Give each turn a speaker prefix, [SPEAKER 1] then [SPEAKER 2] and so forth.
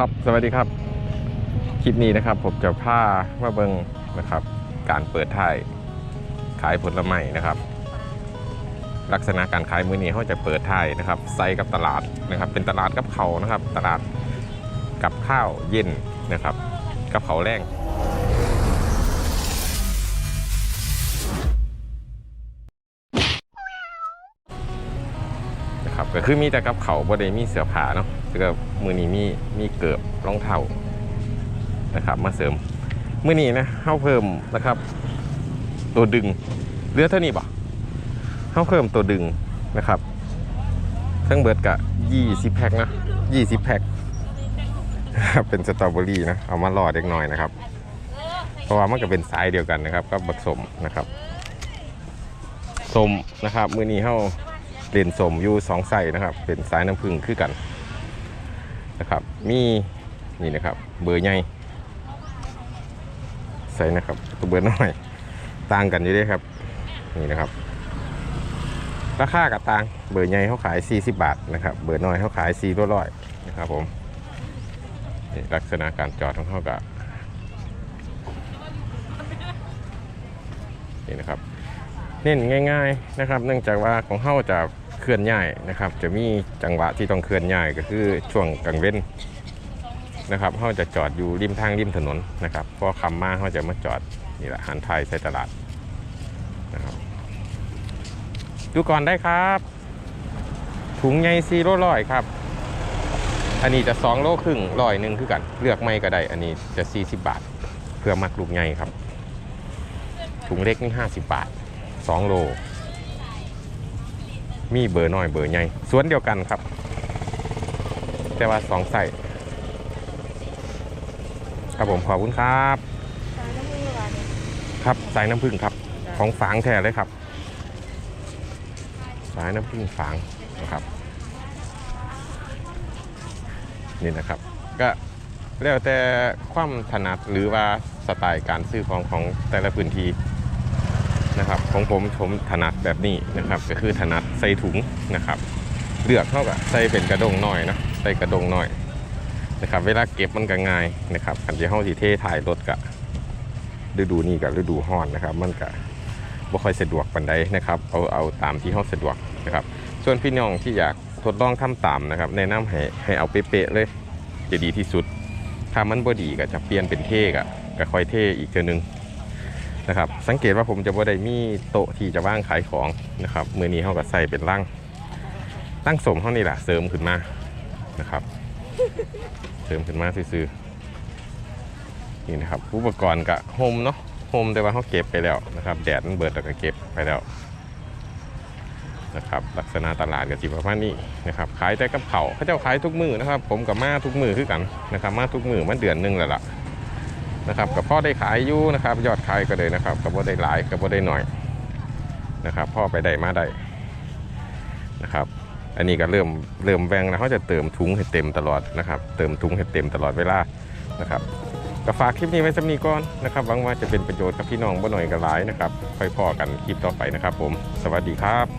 [SPEAKER 1] ครับสวัสดีครับ คลิปนี้นะครับผมจะพามาเบิงนะครับ การเปิดท้ายขายผลไม้นะครับ ลักษณะการขายมือนี้เขาจะเปิดท้ายนะครับไซกับตลาดนะครับ เป็นตลาดกับเขานะครับ ตลาดกับข้าวเย็นนะครับ กับเขาแรง ครับก็คือมีแต่กับเขาบ่ได้มีเสื้อผ้าเนาะแล้วก็มือนี้มีมีเกือบรองเท้านะครับมาเสริมมือนี้นะเข้าเพิ่มนะครับ ตัวดึงเรือเท่านี้บ่เข้าเพิ่มตัวดึงนะครับทั้งเบิดกะ20แพ็คนะ20แพ็คเป็นสตรอเบอรี่นะเอามาล่อเด็กน้อยนะครับ เพราะว่ามันก็เป็นสายเดียวกันนะครับ ก็ผสมนะครับสมนะครับ มือนี้เข้า เลนสมอยู่สองใส่นะครับ เป็นสายน้ำผึ้งคือกันนะครับ มีนี่นะครับ เบอร์ใหญ่ใส่นะครับตัวเบอร์น้อยต่างกันอยู่ด้วยครับ นี่นะครับ ราคากับต่างเบอร์ใหญ่เขาขาย 40 บาทนะครับ เบอร์น้อยเขาขาย4ร้อยนะครับผมนี่ลักษณะการจอดของเขากับนี่นะครับ เน้นง่าย ๆนะครับ เนื่องจากว่าของเขาจะ เคลื่อนย้ายนะครับ จะมีจังหวะที่ต้องเคลื่อนย้ายก็คือช่วงกลางเว้นนะครับเขาจะจอดอยู่ริมทางริมถนนนะครับพอคำมาเขาจะมาจอดนี่แหละหันไทยใส่ตลาดนะครับดูก่อนได้ครับ ถุงใหญ่ซีโร่ร้อยครับ อันนี้จะ2โลครึ่งร้อยหนึ่งคือกัน เลือกไม่ก็ได้ อันนี้จะ40 บาท เพื่อมักลูกใหญ่ครับ ถุงเล็กนี่50บาท2โล มีเบอร์น้อยเบอร์ใหญ่สวนเดียวกันครับ แต่ว่าสองใส่ครับผมขอบคุณครับ ครับสายน้ำผึ้งครับ ของฝางแท้เลยครับ สายน้ำผึ้งฝางนะครับ นี่นะครับ ก็แล้วแต่ความถนัดหรือว่าสไตล์การซื้อของของแต่ละพื้นที่ นะครับ ของผมผมถนัดแบบนี้นะครับ ก็คือถนัดใส่ถุงนะครับเลือกเท่ากับใส่เป็นกระดงหน่อยนะใส่กระดงหน่อยนะครับ เวลาเก็บมันก็ง่ายนะครับอันที่ห้องที่เท่ถ่ายรถกับฤดูนี้กับฤดูห้อนนะครับ มันก็บ่ค่อยสะดวกปันใดนะครับเอาเอาตามที่ห้องสะดวกนะครับ ส่วนพี่น้องที่อยากทดลองทำตามนะครับแนะนำให้ให้เอาเป๊ะๆเลยจะดีที่สุด ถ้ามันบ่ดีก็จะเปลี่ยนเป็นเท่กะก็ค่อยเท่อีกเทือนึง นะครับสังเกตว่าผมจะบ่ได้มีโต๊ะที่จะว่างขายของนะครับมือนี้เขาก็ใส่เป็นร่างตั้งสมเท่านี้แหละเสริมขึ้นมานะครับ เสริมขึ้นมาซื่อๆนี่นะครับอุปกรณ์กับโฮมเนาะโฮมแต่ว่าเขาเก็บไปแล้วนะครับแดดมันเบิดแล้วก็เก็บไปแล้วนะครับลักษณะตลาดกับจิประมาณนี้นะครับขายแต่กับเขาเขาเจ้าขายทุกมือนะครับ ผมกับมาทุกมือคือกันนะครับมาทุกมือมันเดือนหนึงแล้วล่ะ นะครับกับพ่อได้ขายอยู่นะครับ ยอดขายก็เลยนะครับกับพ่ได้หลายกับพ่ได้หน่อยนะครับพ่อไปได้มาได้นะครับ อันนี้ก็เริ่มเริ่มแวงแล้วเขาจะเติมถุงให้เต็มตลอดนะครับ เติมถุงให้เต็มตลอดเวลานะครับก็ฝากคลิปนี้ไว้สำนีก่อนนะครับหวังว่าจะเป็นประโยชน์กับพี่น้องบ่หน่อยกับหลายนะครับค่อยพอกันคลิปต่อไปนะครับ ผม สวัสดีครับ